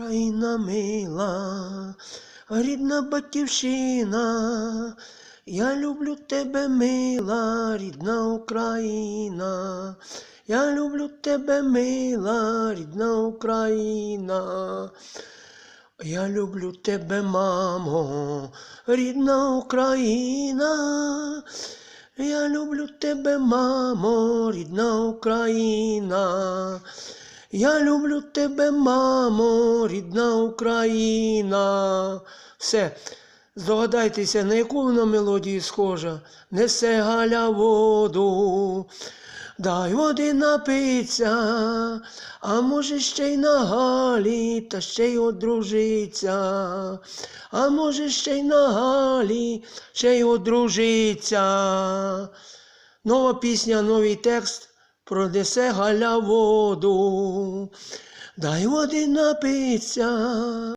Україна мила, рідна батьківщина, я люблю тебе, мила, рідна Україна, я люблю тебе, мила, рідна Україна. Я люблю тебе, мамо, рідна Україна. Я люблю тебе, мамо, рідна Україна. Я люблю тебе, мамо, рідна Україна. Все. Здогадайтеся, на яку вона мелодію схожа. Несе Галя воду. Дай води напиться, а може ще й на Галі, та ще й одружиться. А може ще й на Галі, ще й одружиться. Нова пісня, новий текст пронесе Галя воду. Дай води напиться.